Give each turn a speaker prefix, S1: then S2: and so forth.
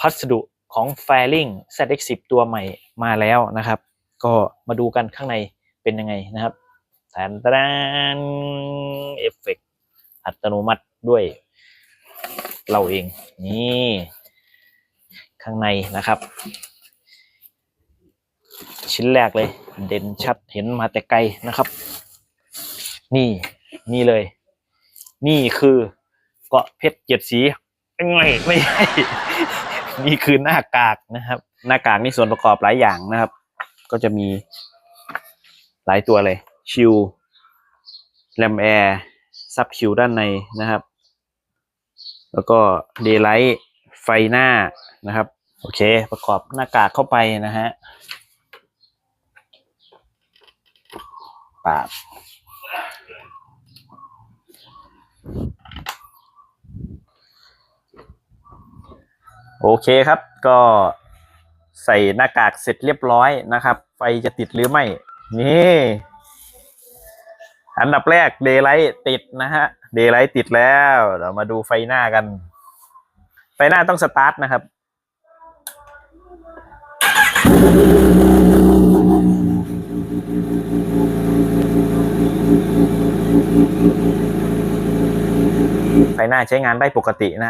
S1: พัสดุของ f a i r i n g ZX10 ตัวใหม่มาแล้วนะครับ ก็มาดูกันข้างในเป็นยังไงนะครับแทนแทนเอฟเฟกอัตโนมัติด้วยเราเอง นี่ ข้างในนะครับ ชิ้นแรกเลย เด่นชัดเห็นมาแต่ไกลนะครับ นี่นี่เลย นี่คือเกาะเพชรเจ็ดสีไม่ไม่ใช่ นี่คือหน้ากากนะครับ หน้ากากนี่ส่วนประกอบหลายอย่างนะครับ ก็จะมีหลายตัวเลย ชิลแรมแอร์ซับคิวด้านในนะครับ แล้วก็เดย์ไลท์ไฟหน้านะครับ โอเค ประกอบหน้ากากเข้าไปนะฮะปาด โอเคครับ ก็ใส่หน้ากากเสร็จเรียบร้อยนะครับ ไฟจะติดหรือไม่ นี่ อันดับแรกเดย์ไลท์ติดนะฮะเดย์ไลท์ติดแล้วเรามาดูไฟหน้ากัน ไฟหน้าต้องสตาร์ทนะครับไฟหน้าใช้งานได้ปกตินะ